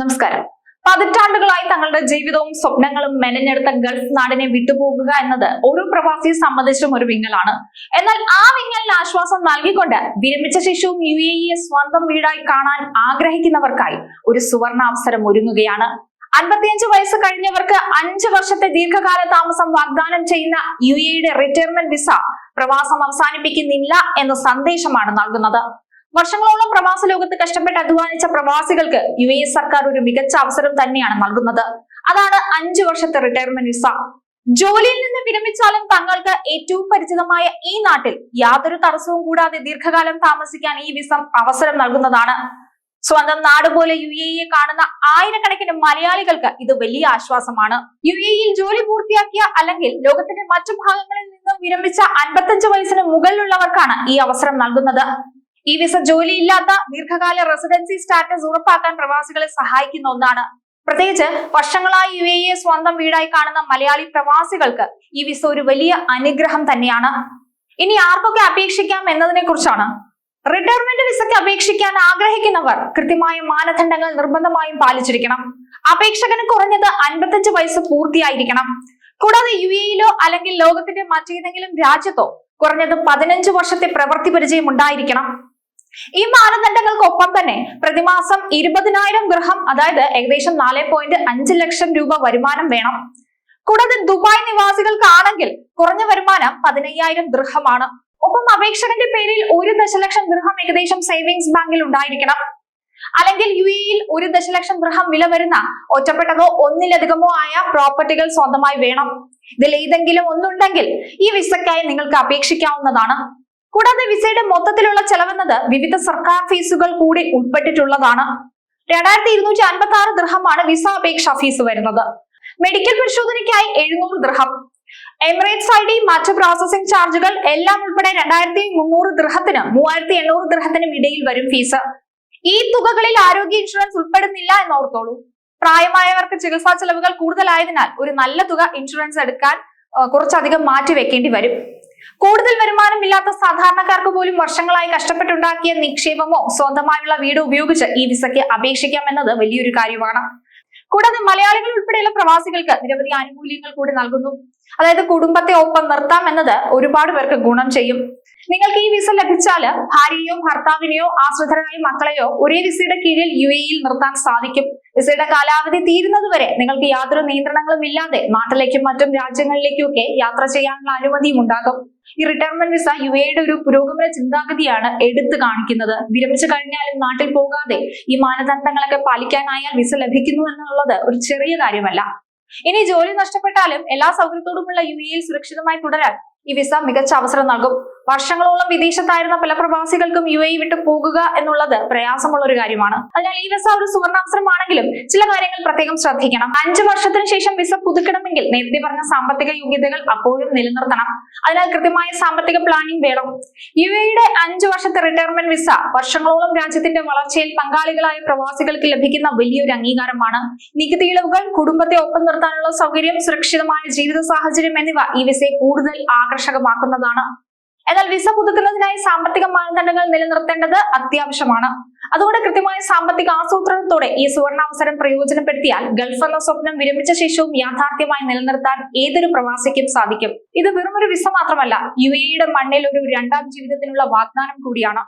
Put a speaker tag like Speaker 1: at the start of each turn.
Speaker 1: നമസ്കാരം. പതിറ്റാണ്ടുകളായി തങ്ങളുടെ ജീവിതവും സ്വപ്നങ്ങളും മെനഞ്ഞെടുത്ത ഗൾഫ് നാടിനെ വിട്ടുപോകുക എന്നത് ഓരോ പ്രവാസിയെ സംബന്ധിച്ചും ഒരു വിങ്ങലാണ്. എന്നാൽ ആ വിങ്ങലിന് ആശ്വാസം നൽകിക്കൊണ്ട് വിരമിച്ച ശേഷവും യു എ ഇയെ സ്വന്തം വീടായി കാണാൻ ആഗ്രഹിക്കുന്നവർക്കായി ഒരു സുവർണ അവസരം ഒരുങ്ങുകയാണ്. അൻപത്തിയഞ്ച് വയസ്സ് കഴിഞ്ഞവർക്ക് അഞ്ച് വർഷത്തെ ദീർഘകാല താമസം വാഗ്ദാനം ചെയ്യുന്ന യു എയുടെ റിട്ടയർമെന്റ് വിസ പ്രവാസം അവസാനിപ്പിക്കുന്നില്ല എന്ന സന്ദേശമാണ് നൽകുന്നത്. വർഷങ്ങളോളം പ്രവാസ ലോകത്ത് കഷ്ടപ്പെട്ട് അധ്വാനിച്ച പ്രവാസികൾക്ക് യു എ സർക്കാർ ഒരു മികച്ച അവസരം തന്നെയാണ് നൽകുന്നത്. അതാണ് അഞ്ചു വർഷത്തെ റിട്ടയർമെന്റ് വിസ ജോലിയിൽ നിന്ന് വിരമിച്ചാലും തങ്ങൾക്ക് ഏറ്റവും പരിചിതമായ ഈ നാട്ടിൽ യാതൊരു തടസ്സവും കൂടാതെ ദീർഘകാലം താമസിക്കാൻ ഈ വിസ അവസരം നൽകുന്നതാണ്. സ്വന്തം നാട് പോലെ യു എ കാണുന്ന ആയിരക്കണക്കിന് മലയാളികൾക്ക് ഇത് വലിയ ആശ്വാസമാണ്. യു എ ഇയിൽ ജോലി പൂർത്തിയാക്കിയ അല്ലെങ്കിൽ ലോകത്തിന്റെ മറ്റു ഭാഗങ്ങളിൽ നിന്നും വിരമിച്ച അൻപത്തഞ്ച് വയസ്സിന് മുകളിലുള്ളവർക്കാണ് ഈ അവസരം നൽകുന്നത്. ഈ വിസ ജോലിയില്ലാത്ത ദീർഘകാല റെസിഡൻസി സ്റ്റാറ്റസ് ഉറപ്പാക്കാൻ പ്രവാസികളെ സഹായിക്കുന്ന ഒന്നാണ്. പ്രത്യേകിച്ച് വർഷങ്ങളായി യു എ സ്വന്തം വീടായി കാണുന്ന മലയാളി പ്രവാസികൾക്ക് ഈ വിസ ഒരു വലിയ അനുഗ്രഹം തന്നെയാണ്. ഇനി ആർക്കൊക്കെ അപേക്ഷിക്കാം എന്നതിനെ കുറിച്ചാണ് റിട്ടയർമെന്റ് വിസയ്ക്ക് അപേക്ഷിക്കാൻ ആഗ്രഹിക്കുന്നവർ കൃത്യമായ മാനദണ്ഡങ്ങൾ നിർബന്ധമായും പാലിച്ചിരിക്കണം. അപേക്ഷകന് കുറഞ്ഞത് അൻപത്തഞ്ച് വയസ്സ് പൂർത്തിയായിരിക്കണം. കൂടാതെ യു എയിലോ അല്ലെങ്കിൽ ലോകത്തിന്റെ മറ്റേതെങ്കിലും രാജ്യത്തോ കുറഞ്ഞത് പതിനഞ്ച് വർഷത്തെ പ്രവൃത്തി പരിചയം ഉണ്ടായിരിക്കണം. ഈ മാനദണ്ഡങ്ങൾക്കൊപ്പം തന്നെ പ്രതിമാസം ഇരുപതിനായിരം ഗൃഹം അതായത് ഏകദേശം നാല് പോയിന്റ് അഞ്ച് ലക്ഷം രൂപ വരുമാനം വേണം. കൂടാതെ ദുബായ് നിവാസികൾക്കാണെങ്കിൽ കുറഞ്ഞ വരുമാനം പതിനയ്യായിരം ദൃഹമാണ് ഒപ്പം അപേക്ഷകന്റെ പേരിൽ ഒരു ദശലക്ഷം ദൃഹം ഏകദേശം സേവിങ്സ് ബാങ്കിൽ ഉണ്ടായിരിക്കണം. അല്ലെങ്കിൽ യു എയിൽ ഒരു ദശലക്ഷം ഗൃഹം വില വരുന്ന ഒറ്റപ്പെട്ടതോ ഒന്നിലധികമോ ആയ പ്രോപ്പർട്ടികൾ സ്വന്തമായി വേണം. ഇതിൽ ഏതെങ്കിലും ഒന്നുണ്ടെങ്കിൽ ഈ വിസയ്ക്കായി നിങ്ങൾക്ക് അപേക്ഷിക്കാവുന്നതാണ്. കൂടാതെ വിസയുടെ മൊത്തത്തിലുള്ള ചെലവെന്നത് വിവിധ സർക്കാർ ഫീസുകൾ കൂടി ഉൾപ്പെട്ടിട്ടുള്ളതാണ്. രണ്ടായിരത്തി ഇരുന്നൂറ്റി അൻപത്തി ആറ് ദൃഹമാണ് വിസ അപേക്ഷാ ഫീസ് വരുന്നത്. മെഡിക്കൽ പരിശോധനയ്ക്കായി എഴുന്നൂറ് ദൃഹം എമിറേറ്റ്സ് ഐ ഡി മറ്റ് പ്രോസസിംഗ് ചാർജുകൾ എല്ലാം ഉൾപ്പെടെ രണ്ടായിരത്തി മുന്നൂറ് ദൃഹത്തിന് മൂവായിരത്തി എണ്ണൂറ് ദൃഹത്തിനും ഇടയിൽ വരും ഫീസ്. ഈ തുകകളിൽ ആരോഗ്യ ഇൻഷുറൻസ് ഉൾപ്പെടുന്നില്ല എന്നോർത്തോളൂ. പ്രായമായവർക്ക് ചികിത്സാ ചെലവുകൾ കൂടുതലായതിനാൽ ഒരു നല്ല തുക ഇൻഷുറൻസ് എടുക്കാൻ കുറച്ചധികം മാറ്റി വെക്കേണ്ടി വരും. കൂടുതൽ വരുമാനമില്ലാത്ത സാധാരണക്കാർക്ക് പോലും വർഷങ്ങളായി കഷ്ടപ്പെട്ടുണ്ടാക്കിയ നിക്ഷേപമോ സ്വന്തമായുള്ള വീട് ഉപയോഗിച്ച് ഈ വിസയ്ക്ക് അപേക്ഷിക്കാമെന്നത് വലിയൊരു കാര്യമാണ്. കൂടാതെ മലയാളികൾ ഉൾപ്പെടെയുള്ള പ്രവാസികൾക്ക് നിരവധി ആനുകൂല്യങ്ങൾ കൂടി നൽകുന്നു. അതായത് കുടുംബത്തെ ഒപ്പം നിർത്താം എന്നത് ഒരുപാട് പേർക്ക് ഗുണം ചെയ്യും. നിങ്ങൾക്ക് ഈ വിസ ലഭിച്ചാൽ ഭാര്യയോ ഭർത്താവിനെയോ ആശ്രിതരായ മക്കളെയോ ഒരേ വിസയുടെ കീഴിൽ യു എയിൽ നിർത്താൻ സാധിക്കും. വിസയുടെ കാലാവധി തീരുന്നതുവരെ നിങ്ങൾക്ക് യാതൊരു നിയന്ത്രണങ്ങളും ഇല്ലാതെ നാട്ടിലേക്കും മറ്റും രാജ്യങ്ങളിലേക്കും ഒക്കെ യാത്ര ചെയ്യാനുള്ള അനുമതിയും ഉണ്ടാകും. ഈ റിട്ടയർമെന്റ് വിസ യു എയുടെ ഒരു പുരോഗമന ചിന്താഗതിയാണ് എടുത്തു കാണിക്കുന്നത്. വിരമിച്ചു കഴിഞ്ഞാലും നാട്ടിൽ പോകാതെ ഈ മാനദണ്ഡങ്ങളൊക്കെ പാലിക്കാനായാൽ വിസ ലഭിക്കുന്നു എന്നുള്ളത് ഒരു ചെറിയ കാര്യമല്ല. ഇനി ജോലി നഷ്ടപ്പെട്ടാലും എല്ലാ സൗകര്യത്തോടുമുള്ള യു എയിൽ സുരക്ഷിതമായി തുടരാൻ ഈ വിസ മികച്ച അവസരം നൽകും. വർഷങ്ങളോളം വിദേശത്തായിരുന്ന പല പ്രവാസികൾക്കും യു എ വിട്ട് പോകുക എന്നുള്ളത് പ്രയാസമുള്ള ഒരു കാര്യമാണ്. അതിനാൽ ഈ വിസ ഒരു സുവർണാവസരമാണെങ്കിലും ചില കാര്യങ്ങൾ പ്രത്യേകം ശ്രദ്ധിക്കണം. അഞ്ചു വർഷത്തിന് ശേഷം വിസ പുതുക്കണമെങ്കിൽ നേരത്തെ പറഞ്ഞ സാമ്പത്തിക യോഗ്യതകൾ അപ്പോഴും നിലനിർത്തണം. അതിനാൽ കൃത്യമായ സാമ്പത്തിക പ്ലാനിംഗ് വേണം. യു എയുടെ അഞ്ചു വർഷത്തെ റിട്ടയർമെന്റ് വിസ വർഷങ്ങളോളം രാജ്യത്തിന്റെ വളർച്ചയിൽ പങ്കാളികളായ പ്രവാസികൾക്ക് ലഭിക്കുന്ന വലിയൊരു അംഗീകാരമാണ്. നികുതി ഇളവുകൾ കുടുംബത്തെ ഒപ്പം നിർത്താനുള്ള സൗകര്യം സുരക്ഷിതമായ ജീവിത സാഹചര്യം എന്നിവ ഈ വിസയെ കൂടുതൽ ആകർഷകമാക്കുന്നതാണ്. എന്നാൽ വിസ പുതുക്കുന്നതിനായി സാമ്പത്തിക മാനദണ്ഡങ്ങൾ നിലനിർത്തേണ്ടത് അത്യാവശ്യമാണ്. അതുകൊണ്ട് കൃത്യമായ സാമ്പത്തിക ആസൂത്രണത്തോടെ ഈ സുവർണാവസരം പ്രയോജനപ്പെടുത്തിയാൽ ഗൾഫ് എന്ന സ്വപ്നം വിരമിച്ച ശേഷവും യാഥാർത്ഥ്യമായി നിലനിർത്താൻ ഏതൊരു പ്രവാസിക്കും സാധിക്കും. ഇത് വെറും ഒരു വിസ മാത്രമല്ല യു എയുടെ മണ്ണിൽ ഒരു രണ്ടാം ജീവിതത്തിനുള്ള വാഗ്ദാനം കൂടിയാണ്.